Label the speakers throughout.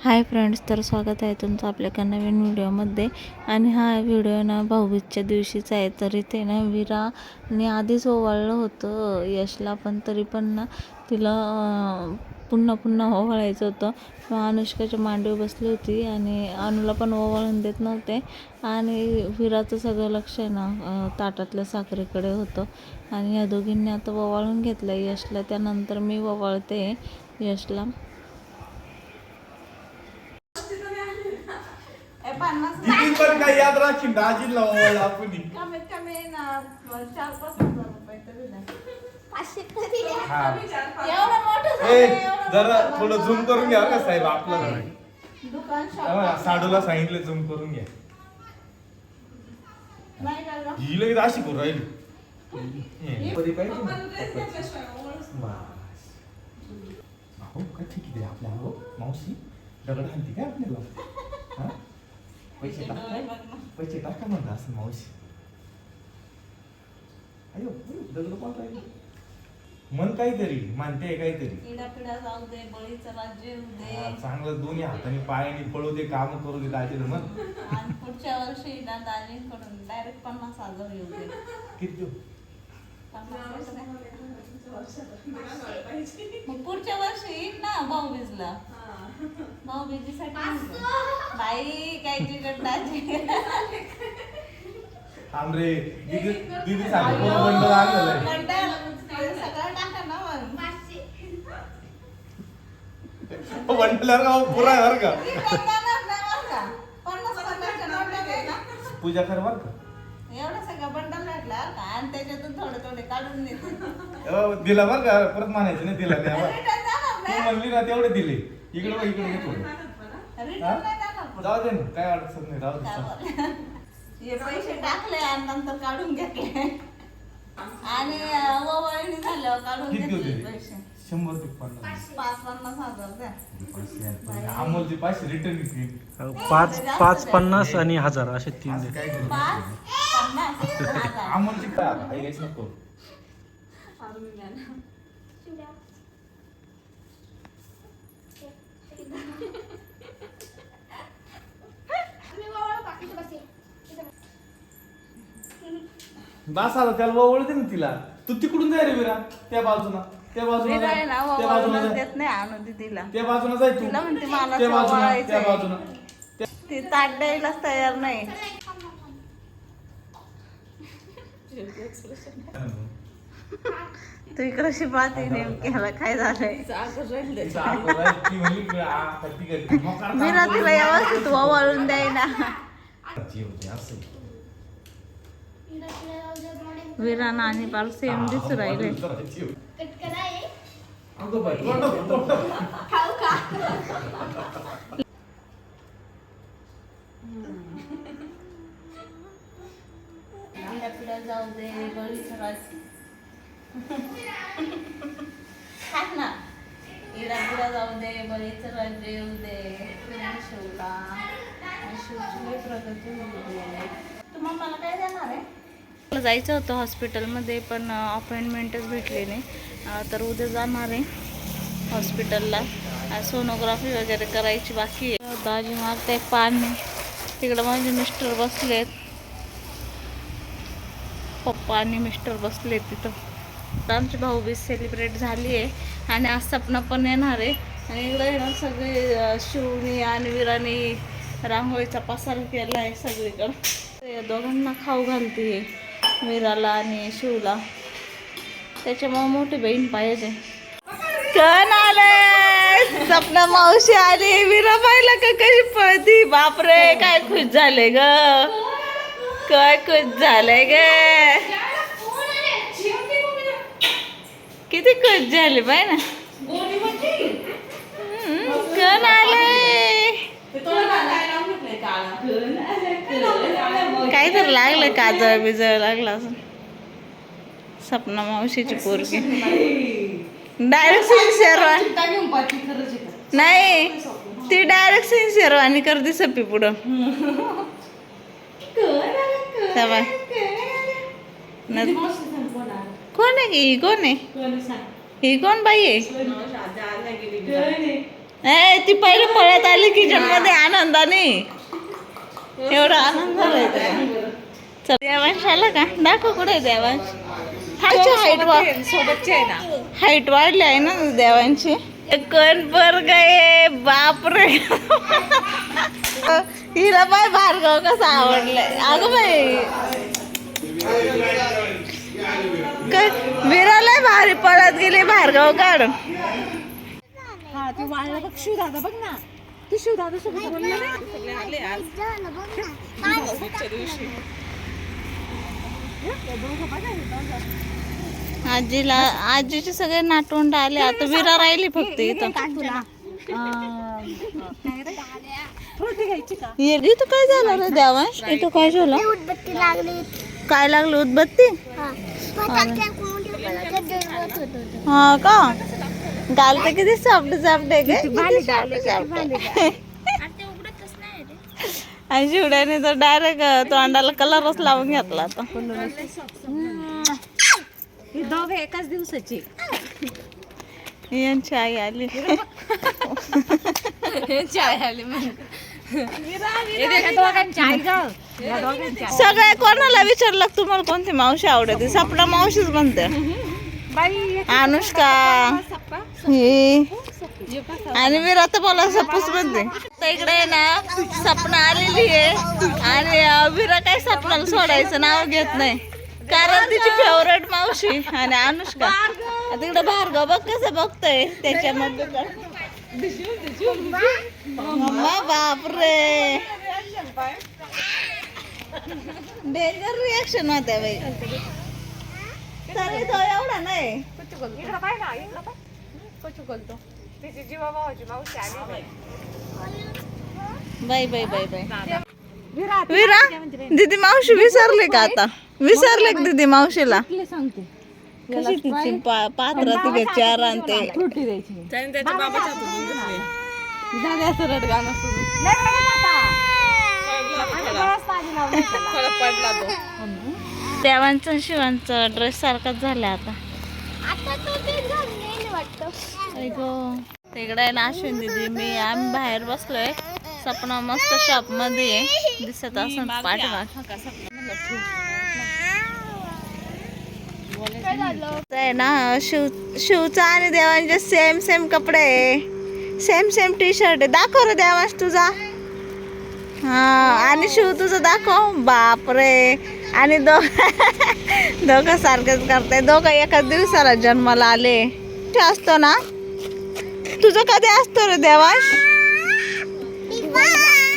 Speaker 1: Hi friends तर स्वागत आहे तुमचं आपल्या एका नवीन व्हिडिओमध्ये. आणि हा व्हिडिओ ना भाऊबीजच्या दिवशीचा आहे तर इथे ना विराने आधीच ओवाळलं होतं यशला पण तरी पण ना तिला पुन्हा पुन्हा ओवाळायचं होतं. मग अनुष्काच्या मांडीवर बसली होती आणि अनुला पण ओवाळून देत नव्हते. आणि विराचं सगळं लक्ष आहे ना ताटातल्या साखरेकडे होतं. आणि या दोघींनी आता ओवाळून घेतलं यशला. त्यानंतर मी ओवाळते यशला
Speaker 2: दिदी पण काय याद राखीन दाजीला ओवाळला आपण
Speaker 1: कमीत कमी ना चार पाच हजार रुपये तरी द्या.
Speaker 2: हा.
Speaker 1: एवढं मोठं
Speaker 2: ए
Speaker 1: झालंय, एवढं
Speaker 2: जरा
Speaker 1: मोठं
Speaker 2: थोडं
Speaker 1: झालंय.
Speaker 2: झूम करून घ्या का साहेब आपलं
Speaker 1: दुकान shop
Speaker 2: हा, साडूला सांगितलं झूम करून घ्या.
Speaker 1: नाही का गं?
Speaker 2: ही लगेच अशी करू राहिली. हे, कधी पाहिजे ना? अहो, काय ठीक आहे आपल्या हो? मावशी दगड हाणती काय आपल्याला? हा? पैसे टाका पैसे टाका म्हणता असं मावशी अयो दगड कोण राहिली मन काहीतरी मानते काहीतरी.
Speaker 1: जाऊ दे बळीचं राज्य येऊ दे.
Speaker 2: हा, चांगलं दोन्ही हाताने पायाने पळू दे काम करू दे दाजीला मन.
Speaker 1: आणि पुढच्या वर्षी ना दाजींकडून डायरेक्ट पन्नास हजार येऊ दे.
Speaker 2: किती? देऊ?
Speaker 1: पन्नास हजार. मग पुढच्या वर्षी येईल ना भाऊबीजला. भाऊबीजीसाठी. बाई काय दाजी
Speaker 2: थांब रे. दीदी दीदी सांग कोण बंड लागलेलं आहे
Speaker 1: बंडल, ते सगळं टाका ना मग.
Speaker 2: बंडल्यावर का पुरा आहे बरं का.
Speaker 1: रिटर्न जाणार नाही बरं का? पन्नास पन्नासच्या नोटा दे ना.
Speaker 2: पूजा कर बरं का.
Speaker 1: एवढं सगळं बंडल भेटला का? आणि त्याच्यातून थोडे थोडे काढून देते.
Speaker 2: अहो, दिला बरं का? परत म्हणायचं नाही दिला नाही बरं.
Speaker 1: रिटर्न जाणार
Speaker 2: तू
Speaker 1: नाही
Speaker 2: म्हणली ना तेवढे दिले. इकडे बघ इकडे घे थोडं
Speaker 1: रिटर्न? नाही जाणार पण.
Speaker 2: जाऊ दे ना काय अडचण नाही राहू दे.
Speaker 1: हे पैसे टाकले आणि नंतर काढून घेतले आणि ओवाळणी झाल्यावर काढून
Speaker 2: किती
Speaker 1: घेतले
Speaker 2: होते
Speaker 1: पैसे
Speaker 2: शंभर ते पन्नास
Speaker 1: पाच पन्नास हजार द्या
Speaker 2: पाचशे आहेत. अमोलचे पाचशे रिटर्न घेतली
Speaker 3: पाच पाच पन्नास आणि हजार असे तीन
Speaker 2: असं
Speaker 3: दे
Speaker 2: काय करू?
Speaker 1: पाच पन्नास हजार
Speaker 2: अमोलची काय आता? आई काहीच नको बस आता त्याला ओळखते ना तिला. तू तिकडून जाय रे विरा. त्या बाजूला. त्या बाजूला जाय.
Speaker 1: ना
Speaker 2: त्या बाजूला जाय.
Speaker 1: देत नाही आणून दिदीला
Speaker 2: त्या बाजूला जाय तू.
Speaker 1: तिला म्हणते मला
Speaker 2: त्या बाजूला. त्या बाजूला.
Speaker 1: ती ताट द्यायलाच तयार नाही. तू इकडे शिपाती नेमकी ह्याला काय झालंय? मी ना तिला व्यवस्थित ओवाळून द्यायना
Speaker 2: जीव दे, असं.
Speaker 1: विरान आणि पार सेम दिसू राहिले. जाऊ दे खात ना. इडा पिढा जाऊ दे बळीचं राज्य येऊ दे. तुम्ही शिवला शिवची प्रगती होऊ दे मला काय देणार आहे? मला जायचं होतं हॉस्पिटलमध्ये पण अपॉइंटमेंटच भेटली नाही. तर उद्या जाणार आहे हॉस्पिटलला. सोनोग्राफी वगैरे करायची बाकी आहे. दाजी मारते पाणी. तिकडं माझे मिस्टर बसलेत. पप्पा आणि मिस्टर बसलेत तिथं. आमची भाऊबीज सेलिब्रेट झाली आहे आणि आज सपना पण येणार आहे. आणि इकडे येणार सगळे शिवणी आणि विरानी रांगोळीचा पसार केला आहे सगळीकडं. ते दोघांना खाऊ घालते मीराला आणि शिवला. त्याच्यामुळे मोठी बहीण पाहिजे. कण आले सपना मावशी आली. विरा पाहिला का कशी पळती? बापरे काय खुश झाले ग. काय खुश झाले ग. किती खुश झाले पाय ना. कण आले काय तर लागलं काजळ बिजळ लागला असं सपना मावशीची पोरगी. डायरेक्ट शेरवानी नाही ती डायरेक्ट शेरवानी करते सप्पी पुढं. बाय. कोण आहे? की ही कोण आहे? ही कोण बाई आहे? ए ती पहिले पळत आली किचनमध्ये आनंदाने. एवढा आनंद झालाय. चल देवांश आला का? दाखव कुठे देवांश? हाईट
Speaker 4: सोबतचे आहे. ना
Speaker 1: हाईट वाढली आहे ना देवांची कोण पर गे बापरे. हिला बाय भार्गव कसा आवडलाय. अगं बाई. काय? विराला भारी पळत गेली भार्गव काढून.
Speaker 4: हा ते वाळला बघ शिवदादा बघ ना. ते सोबत बोलले भाऊबीजच्या दिवशी.
Speaker 1: आजीला आजीचे सगळे नातवंड आले. आता विरा राहिली फक्त इथं. ये इथं काय झालं रे देवांश? इथं काय झालं? काय लागलं उदबत्ती?
Speaker 5: हा कोण ठेवलं तर.
Speaker 1: हा का किती किती सापडे सापडे आणि शिवड्याने तर डायरेक्ट तोंडाला कलरच लावून घेतला आता.
Speaker 4: ही दोघे एकाच दिवसाची.
Speaker 1: यांची आई आली.
Speaker 4: चाय आली दोघांची आई या दोघांची आई.
Speaker 1: सगळ्या कोणाला विचारलं तुम्हाला कोणती मावशी आवडते? सपना मावशीच म्हणते. अनुष्का. ही. आणि मी आता मला सपूस म्हणते. तर इकडे आहे ना सपना आलेली आहे. आणि विरा काय सपनाला सोडायचं नाव घेत नाही. कारण तिची फेवरेट मावशी आणि अनुष्का. तिकडे भार्गव बघ कसं बघतोय त्याच्यामध्ये बापरे. डेंजर रिॲक्शन होत्या बाई. तरी तो एवढा नाही.
Speaker 4: इकडं पाय ना इकडं पाय. कचू बोलतो. तिची जीवा भावाची मावशी आली
Speaker 1: bye bye bye bye
Speaker 4: Virat
Speaker 1: Vira दीदी मावशी विसरले का आता? विसरले का दीदी मावशीला?
Speaker 4: सांगते?
Speaker 1: कशी तिची पात्र तिथे चार आणि ते.
Speaker 4: फ्रुटी द्यायची. त्याच्या बाबाच्या झाले असं सुरू पडला तो
Speaker 1: देवांचा शिवांचा ड्रेस सारखाच झाला आता.
Speaker 5: आता तो ते झाले वाटतं.
Speaker 1: तिकडे आहे ना अश्विन दीदी मी आम्ही बाहेर बसलोय. सपना मस्त शॉपमध्ये दिसत असं पाठीमाग. आहे. ना शिव शिवचा आणि देवांचे सेम सेम कपडे सेम सेम टी शर्ट आहे. दाखव रे देवांश तुझा. हा आणि शिव तुझं दाखव. बापरे. आणि दो दोघं सारखेच करताय. दोघं एकाच दिवसाला जन्माला आले. ते असतो ना? तुझं कधी असतो रे देवांश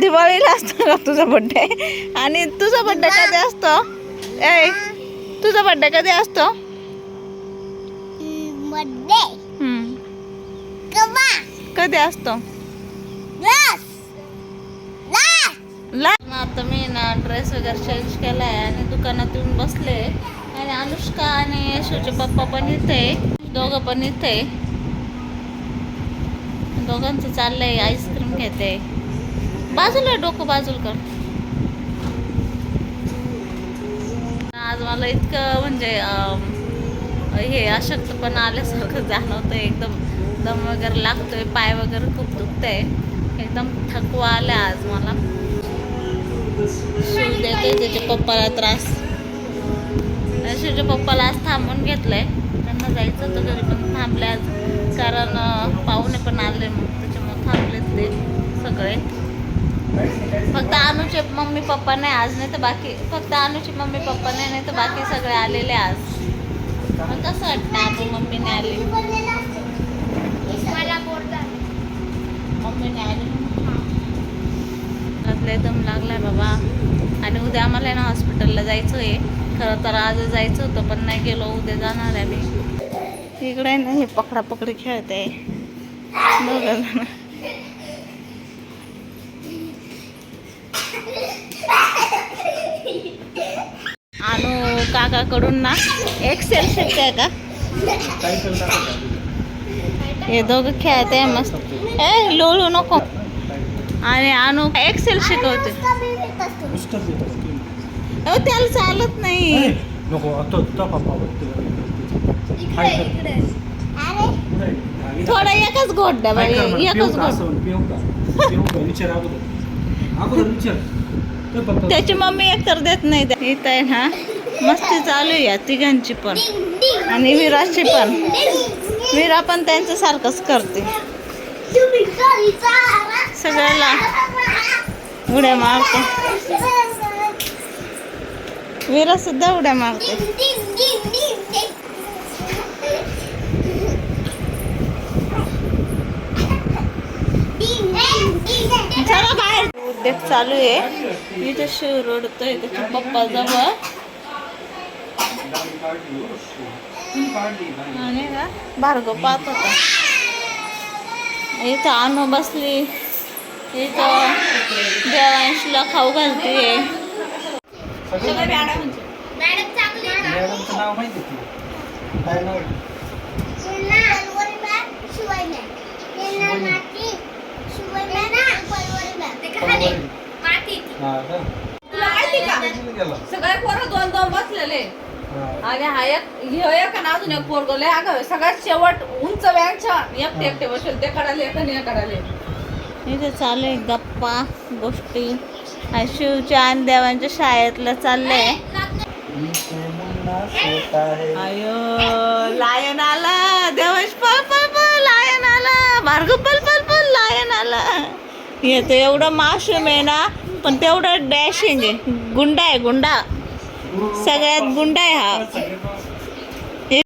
Speaker 1: दिवाळीला असतो का तुझा बड्डे आणि तुझा बड्डे कधी असतो? ए तुझा बड्डे कधी असतो? कधी असतो? आता मी ना ड्रेस वगैरे चेंज केला आहे आणि दुकानात येऊन बसले. आणि अनुष्का आणि यशूचे पप्पा पण इथे. दोघं पण इथे. दोघांचं चाललंय आईस्क्रीम घेते. बाजूला डोकं बाजूल कर. आज मला इतकं म्हणजे अं, हे अशक्तपणा आल्यासारखं जाणवतं एकदम दम वगैरे लागतोय पाय वगैरे खूप दुखतंय. एकदम थकवा आला आज मला. शिव देते त्याच्या पप्पाला त्रास. शिवच्या पप्पाला आज थांबून घेतलंय. त्यांना जायचं होतं घरी पण थांबले आज. कारण पाहुणे पण आले मग त्याच्यामुळे थांबलेत ते सगळे. फक्त अनुचे मम्मी पप्पा नाही आज नाही तर बाकी फक्त अनुचे मम्मी पप्पा नाही नाही तर बाकी सगळे आलेले आज. मग कसं वाटतं आपण मम्मीने आली? मम्मीने आली लय दम लागलाय बाबा. आणि उद्या आम्हाला आहे ना हॉस्पिटलला जायचं आहे खरं तर आज जायचं होतं पण नाही गेलो. उद्या जाणार आहे मी. इकडे आहे ना हे पकडा पकडी खेळते. दोघं जण आणू काकाकडून ना एक्सेल शिकते का? हे दोघं खेळते मस्त. ए लोळू नको. आणि आणू एक्सेल शिकवते. अहो त्याला चालत नाही.
Speaker 3: नको
Speaker 1: थोडा एकच घोट द्या बाई एकच घोट.
Speaker 3: तर
Speaker 1: त्याची मम्मी एकतर देत नाही इथं आहे ना मस्ती चालू आहे या तिघांची पण. आणि विराची पण. विरा पण त्यांचं सारखंच करते. सगळ्याला उड्या मारते. विरा सुद्धा उड्या मारते. चला बाहेर. उद्योग चालू आहे. इथे शिव रडतोय त्याच्या पप्पा जवळ. आणि भार्गव पाहत होता. इथं आणू बसली. इथं देवांशला खाऊ घालते?
Speaker 2: हा.
Speaker 1: सगळे पोरं दोन दोन बसलेले. आणि हा एक ह्यो एक आणि अजून एक पोरगो लय आहे. सगळ्यात शेवट उंच व्यागच्या एकटे एकटे बसेल ते कडाले एक आणि कडाले इथे चालू आहे गप्पा गोष्टी. आणि शिवच्या आणि देवांच्या शाळेतलं चाललंय.
Speaker 2: है.
Speaker 1: अयो लायन आला. देवांश पळ पळ पळ लायन आला. भार्गव पळ पळ पळ लायन आला. हे तर एवढं मासूम आहे ना पण तेवढं डॅशिंग आहे. गुंडा आहे गुंडा. सगळ्यात गुंडा आहे हा.